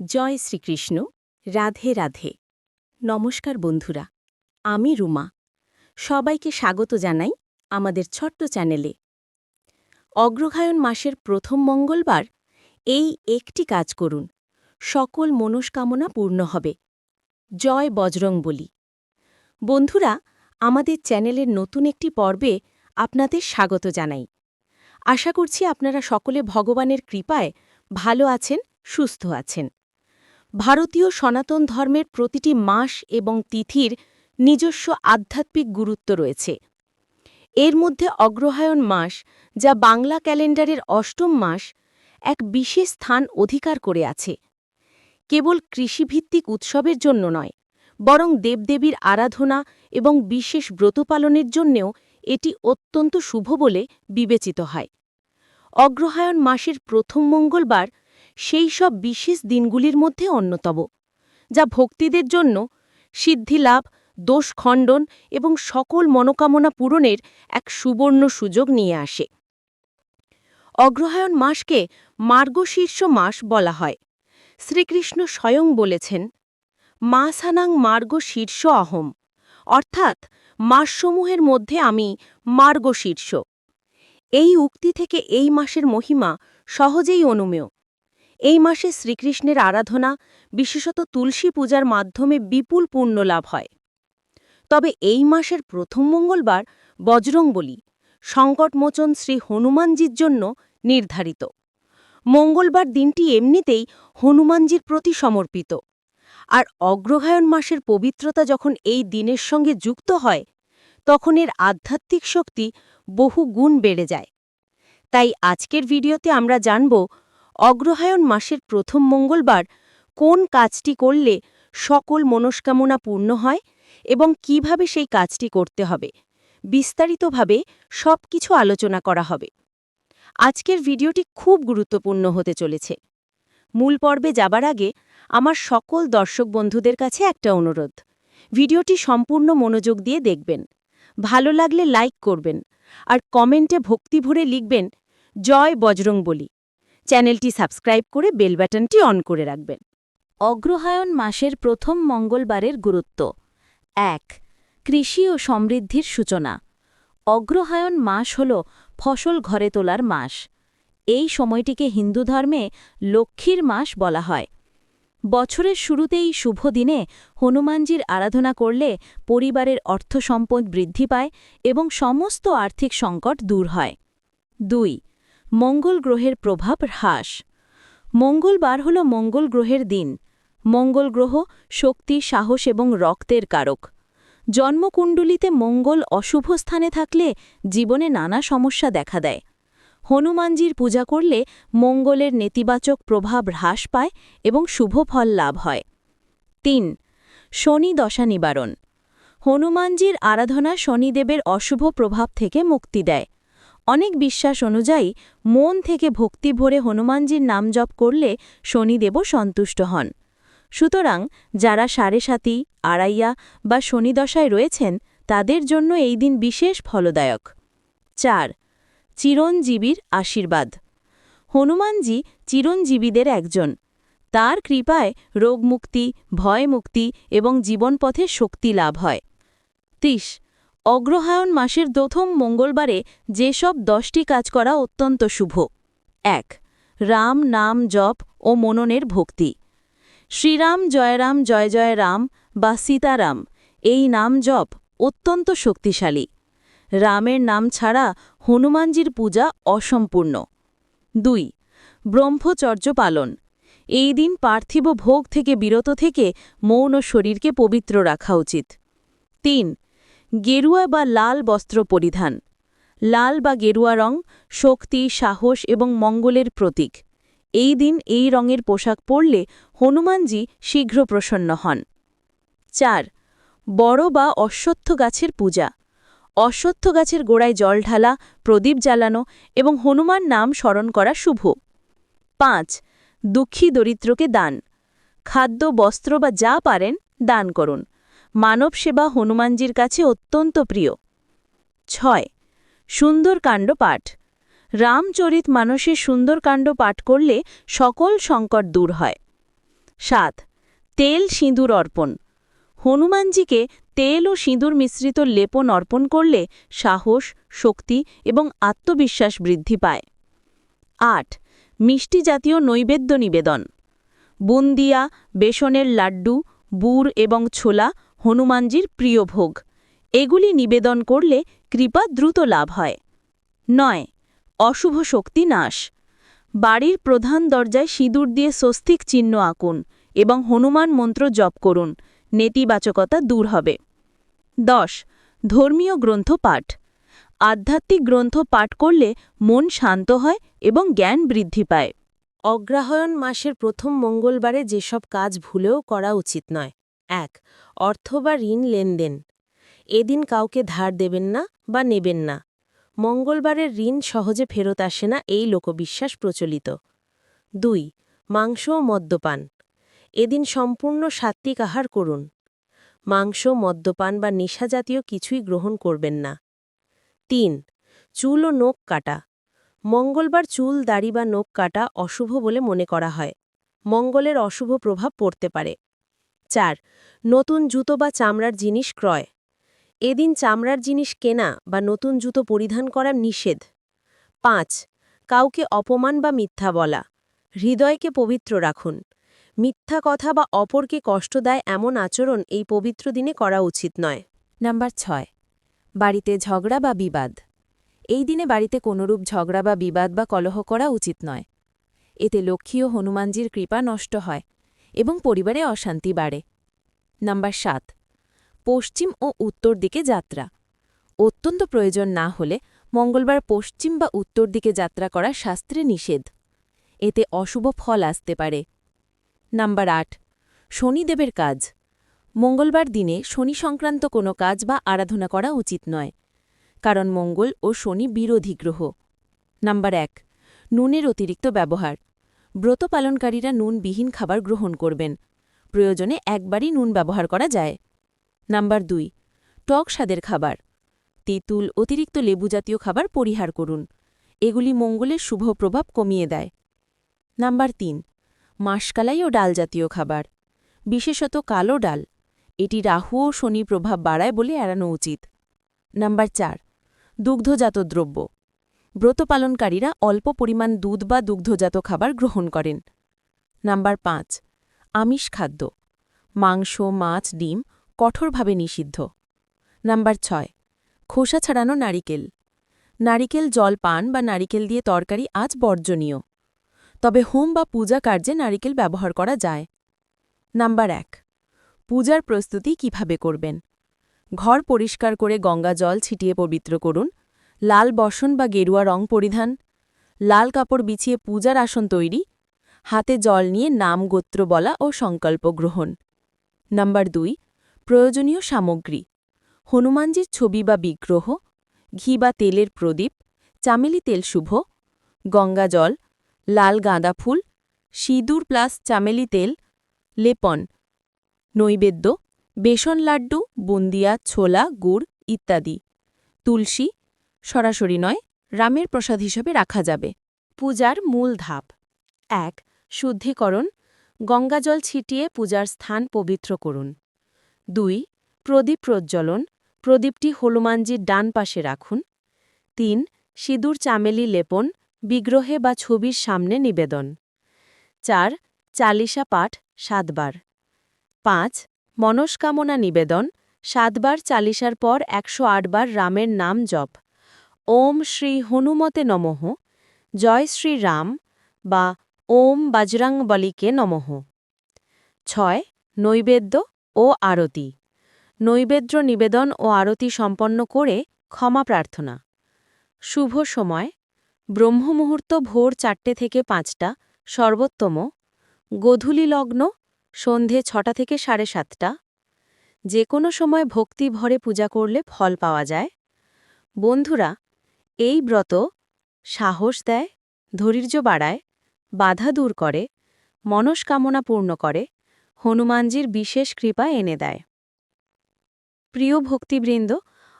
জয় শ্রীকৃষ্ণ, রাধে রাধে। নমস্কার বন্ধুরা, আমি রুমা। সবাইকে স্বাগত জানাই আমাদের ছোট্ট চ্যানেলে। অগ্রহায়ণ মাসের প্রথম মঙ্গলবার এই একটি কাজ করুন, সকল মনস্কামনা পূর্ণ হবে। জয় বজরং বলি। বন্ধুরা, আমাদের চ্যানেলের নতুন একটি পর্বে আপনাদের স্বাগত জানাই। আশা করছি আপনারা সকলে ভগবানের কৃপায় ভালো আছেন, সুস্থ আছেন। ভারতীয় সনাতন ধর্মের প্রতিটি মাস এবং তিথির নিজস্ব আধ্যাত্মিক গুরুত্ব রয়েছে। এর মধ্যে অগ্রহায়ণ মাস, যা বাংলা ক্যালেন্ডারের অষ্টম মাস, এক বিশেষ স্থান অধিকার করে আছে। কেবল কৃষিভিত্তিক উৎসবের জন্য নয়, বরং দেবদেবীর আরাধনা এবং বিশেষ ব্রত পালনের জন্যেও এটি অত্যন্ত শুভ বলে বিবেচিত হয়। অগ্রহায়ণ মাসের প্রথম মঙ্গলবার সেই সব বিশেষ দিনগুলির মধ্যে অন্যতম, যা ভক্তিদের জন্য সিদ্ধিলাভ, দোষ খণ্ডন এবং সকল মনোকামনা পূরণের এক সুবর্ণ সুযোগ নিয়ে আসে। অগ্রহায়ণ মাসকে মার্গশীর্ষ মাস বলা হয়। শ্রীকৃষ্ণ স্বয়ং বলেছেন, মাসানাং মার্গ শীর্ষ অহম অর্থাৎ মাসসমূহের মধ্যে আমি মার্গশীর্ষ। এই উক্তি থেকে এই মাসের মহিমা সহজেই অনুমেয়। এই মাসে শ্রীকৃষ্ণের আরাধনা, বিশেষত তুলসী পূজার মাধ্যমে বিপুল পুণ্য লাভ হয়। তবে এই মাসের প্রথম মঙ্গলবার বজরংবলী সংকটমোচন শ্রী হনুমানজির জন্য নির্ধারিত। মঙ্গলবার দিনটি এমনিতেই হনুমানজির প্রতি সমর্পিত। আর অগ্রহায়ণ মাসের পবিত্রতা যখন এই দিনের সঙ্গে যুক্ত হয়, তখন এর আধ্যাত্মিক শক্তি বহু গুণ বেড়ে যায়। তাই আজকের ভিডিওতে আমরা জানব অগ্রহায়ণ মাসের প্রথম মঙ্গলবার কোন কাজটি করলে সকল মনস্কামনা পূর্ণ হয় এবং কীভাবে সেই কাজটি করতে হবে? বিস্তারিতভাবে সব কিছু আলোচনা করা হবে। আজকের ভিডিওটি খুব গুরুত্বপূর্ণ হতে চলেছে। মূল পর্বে যাবার আগে আমার সকল দর্শক বন্ধুদের কাছে একটা অনুরোধ। ভিডিওটি সম্পূর্ণ মনোযোগ দিয়ে দেখবেন। ভালো লাগলে লাইক করবেন আর কমেন্টে ভক্তি ভরে লিখবেন, জয় বজরং বলি চ্যানেলটি সাবস্ক্রাইব করে বেল বাটনটি অন করে রাখবেন। অগ্রহায়ণ মাসের প্রথম মঙ্গলবারের গুরুত্ব। এক, কৃষি ও সমৃদ্ধির সূচনা। অগ্রহায়ণ মাস হল ফসল ঘরে তোলার মাস। এই সময়টিকে হিন্দু ধর্মে লক্ষ্মীর মাস বলা হয়। বছরের শুরুতেই শুভ দিনে হনুমানজির আরাধনা করলে পরিবারের অর্থ সম্পদ বৃদ্ধি পায় এবং সমস্ত আর্থিক সংকট দূর হয়। দুই মঙ্গল গ্রহের প্রভাব হ্রাস। মঙ্গলবার হল মঙ্গল গ্রহের দিন। মঙ্গল গ্রহ শক্তি, সাহস এবং রক্তের কারক। জন্মকুণ্ডলিতে মঙ্গল অশুভ স্থানে থাকলে জীবনে নানা সমস্যা দেখা দেয়। হনুমানজির পূজা করলে মঙ্গলের নেতিবাচক প্রভাব হ্রাস পায় এবং শুভ ফল লাভ হয়। তিন, শনি দশা নিবারণ। হনুমানজির আরাধনা শনিদেবের অশুভ প্রভাব থেকে মুক্তি দেয়। অনেক বিশ্বাস অনুযায়ী মন থেকে ভক্তি ভরে হনুমানজির নাম জপ করলে শনিদেবও সন্তুষ্ট হন। সুতরাং যারা সাড়ে সাতি, আড়াইয়া বা শনিদশায় রয়েছেন, তাদের জন্য এই দিন বিশেষ ফলদায়ক। চার, চিরঞ্জীবীর আশীর্বাদ। হনুমানজি চিরঞ্জীবীদের একজন। তার কৃপায় রোগমুক্তি, ভয়মুক্তি এবং জীবনপথে শক্তি লাভ হয়। ত্রিশ অগ্রহায়ণ মাসের প্রথম মঙ্গলবারে যেসব দশটি কাজ করা অত্যন্ত শুভ। এক, রাম, নাম, জপ ও মননের ভক্তি। শ্রীরাম জয়রাম জয় জয় রাম বা সীতারাম, এই নাম জপ অত্যন্ত শক্তিশালী। রামের নাম ছাড়া হনুমানজির পূজা অসম্পূর্ণ। দুই, ব্রহ্মচর্য পালন। এই দিন পার্থিব ভোগ থেকে বিরত থেকে মৌন শরীরকে পবিত্র রাখা উচিত। তিন গেরুয়া বা লাল বস্ত্র পরিধান। লাল বা গেরুয়া রং, শক্তি, সাহস এবং মঙ্গলের প্রতীক। এই দিন এই রঙের পোশাক পরলে হনুমানজি শীঘ্র প্রসন্ন হন। চার, বড় বা অশ্বত্থ গাছের পূজা। অশ্বত্থ গাছের গোড়ায় জল ঢালা, প্রদীপ জ্বালানো এবং হনুমান নাম স্মরণ করা শুভ। পাঁচ, দুঃখী দরিদ্রকে দান। খাদ্য, বস্ত্র বা যা পারেন দান করুন। মানব সেবা হনুমানজির কাছে অত্যন্ত প্রিয়। ছয় সুন্দরকাণ্ড পাঠ। রামচরিত মানসের সুন্দরকাণ্ড পাঠ করলে সকল সংকট দূর হয়। সাত, তেল সিঁদুর অর্পণ। হনুমানজিকে তেল ও সিঁদুর মিশ্রিত লেপন অর্পণ করলে সাহস, শক্তি এবং আত্মবিশ্বাস বৃদ্ধি পায়। আট, মিষ্টি জাতীয় নৈবেদ্য নিবেদন। বুন্দিয়া, বেসনের লাড্ডু, বুর এবং ছোলা হনুমানজির প্রিয় ভোগ। এগুলি নিবেদন করলে কৃপা দ্রুত লাভ হয়। নয়, অশুভ শক্তি নাশ। বাড়ির প্রধান দরজায় সিঁদুর দিয়ে স্বস্তিক চিহ্ন আঁকুন এবং হনুমান মন্ত্র জপ করুন, নেতিবাচকতা দূর হবে। দশ, ধর্মীয় গ্রন্থ পাঠ। আধ্যাত্মিক গ্রন্থ পাঠ করলে মন শান্ত হয় এবং জ্ঞান বৃদ্ধি পায়। অগ্রহায়ণ মাসের প্রথম মঙ্গলবারে যেসব কাজ ভুলেও করা উচিত নয় এক, অর্থ বা ঋণ লেনদেন। এদিন কাউকে ধার দেবেন না বা নেবেন না। মঙ্গলবারের ঋণ সহজে ফেরত আসে না এই লোকবিশ্বাস প্রচলিত। দুই, মাংস ও মদ্যপান। এদিন সম্পূর্ণ সাত্ত্বিক আহার করুন। মাংস, মদ্যপান বা নেশাজাতীয় কিছুই গ্রহণ করবেন না। তিন, চুল ও নখ কাটা। মঙ্গলবার চুল, দাড়ি বা নখ কাটা অশুভ বলে মনে করা হয়। মঙ্গলের অশুভ প্রভাব পড়তে পারে। চার, নতুন জুতো বা চামড়ার জিনিস ক্রয়। এদিন চামড়ার জিনিস কেনা বা নতুন জুতো পরিধান করা নিষেধ। পাঁচ, কাউকে অপমান বা মিথ্যা বলা। হৃদয়কে পবিত্র রাখুন। মিথ্যা কথা বা অপরকে কষ্ট দেয় এমন আচরণ এই পবিত্র দিনে করা উচিত নয়। নাম্বার ছয়, বাড়িতে ঝগড়া বা বিবাদ। এই দিনে বাড়িতে কোনরূপ ঝগড়া বা বিবাদ বা কলহ করা উচিত নয়। এতে লক্ষ্মী ও হনুমানজির কৃপা নষ্ট হয়। এবং পরিবারে অশান্তি বাড়ে। নাম্বার সাত, পশ্চিম ও উত্তর দিকে যাত্রা। অত্যন্ত প্রয়োজন না হলে মঙ্গলবার পশ্চিম বা উত্তর দিকে যাত্রা করা শাস্ত্রে নিষেধ। এতে অশুভ ফল আসতে পারে। নাম্বার আট, শনিদেবের কাজ। মঙ্গলবার দিনে শনি সংক্রান্ত কোনো কাজ বা আরাধনা করা উচিত নয়, কারণ মঙ্গল ও শনি বিরোধী গ্রহ। নাম্বার এক, নুনের অতিরিক্ত ব্যবহার। ব্রত পালনকারীরা নুনবিহীন খাবার গ্রহণ করবেন। প্রয়োজনে একবারই নুন ব্যবহার করা যায়। নাম্বার দুই, টক স্বাদের খাবার। তেঁতুল, অতিরিক্ত লেবু জাতীয় খাবার পরিহার করুন। এগুলি মঙ্গলের শুভ প্রভাব কমিয়ে দেয়। নাম্বার তিন, মাসকালাই ও ডাল জাতীয় খাবার। বিশেষত কালো ডাল। এটি রাহু ও শনি প্রভাব বাড়ায় বলে এড়ানো উচিত। নাম্বার চার, দুগ্ধজাত দ্রব্য। ব্রত পালনকারীরা অল্প পরিমাণ দুধ বা দুগ্ধজাত খাবার গ্রহণ করেন। নাম্বার পাঁচ, আমিষ খাদ্য। মাংস, মাছ, ডিম কঠোরভাবে নিষিদ্ধ। নাম্বার ছয়, খোসা ছাড়ানো নারিকেল। নারিকেল জল পান বা নারিকেল দিয়ে তরকারি আজ বর্জনীয়। তবে হোম বা পূজা কার্যে নারিকেল ব্যবহার করা যায়। নাম্বার এক, পূজার প্রস্তুতি কীভাবে করবেন? ঘর পরিষ্কার করে গঙ্গা জল ছিটিয়ে পবিত্র করুন। লাল বসন বা গেরুয়া রং পরিধান, লাল কাপড় বিছিয়ে পূজার আসন তৈরি, হাতে জল নিয়ে নাম গোত্র বলা ও সংকল্প গ্রহণ। নাম্বার দুই, প্রয়োজনীয় সামগ্রী, হনুমানজির ছবি বা বিগ্রহ, ঘি বা তেলের প্রদীপ, চামেলি তেল শুভ, গঙ্গা জল, লাল গাঁদা ফুল, সিঁদুর প্লাস চামেলি তেল, লেপন, নৈবেদ্য, বেসন লাড্ডু, বুন্দিয়া, ছোলা, গুড় ইত্যাদি। তুলসী সরাসরি নয়, রামের প্রসাদ হিসেবে রাখা যাবে। পূজার মূল ধাপ। এক, শুদ্ধিকরণ, গঙ্গাজল ছিটিয়ে পূজার স্থান পবিত্র করুন। দুই, প্রদীপ প্রজ্জ্বলন প্রদীপটি হনুমানজির ডান পাশে রাখুন। তিন, সিঁদুর চামেলি লেপন, বিগ্রহে বা ছবির সামনে নিবেদন। চার চালিসা পাঠ, সাতবার। পাঁচ, মনস্কামনা নিবেদন, সাতবার চালিশার পর একশো বার রামের নাম জপ। ওম শ্রী হনুমতে নমঃ, জয় শ্রী রাম, বা ওম বজরং বলিকে নমঃ। ছয়, নৈবেদ্য ও আরতি। নৈবেদ্য নিবেদন ও আরতি সম্পন্ন করে ক্ষমা প্রার্থনা। শুভ সময়। ব্রহ্মমুহূর্ত ভোর চারটে থেকে পাঁচটা, সর্বোত্তম। গোধূলি লগ্ন, সন্ধে ছটা থেকে সাড়ে সাতটা। যে কোনো সময় ভক্তি ভরে পূজা করলে ফল পাওয়া যায়। বন্ধুরা এই ব্রত সাহস দেয়, ধৈর্য বাড়ায়, বাধা দূর করে, মনস্কামনা পূর্ণ করে, হনুমানজির বিশেষ কৃপা এনে দেয়। প্রিয় ভক্তিবৃন্দ,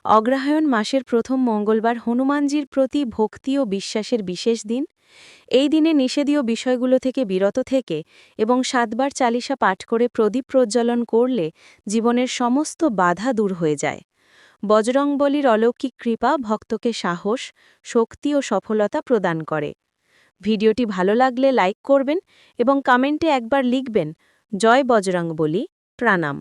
অগ্রহায়ণ মাসের প্রথম মঙ্গলবার হনুমানজির প্রতি ভক্তি ও বিশ্বাসের বিশেষ দিন। এই দিনে নিষেধীয় বিষয়গুলো থেকে বিরত থেকে এবং সাতবার চালিসা পাঠ করে প্রদীপ প্রজ্বলন করলে জীবনের সমস্ত বাধা দূর হয়ে যায়। বজরংবলীর অলৌকিক কৃপা ভক্তকে সাহস, শক্তি ও সফলতা প্রদান করে। ভিডিওটি ভালো লাগলে লাইক করবেন এবং কমেন্টে একবার লিখবেন, জয় বজরংবলী, প্রাণাম।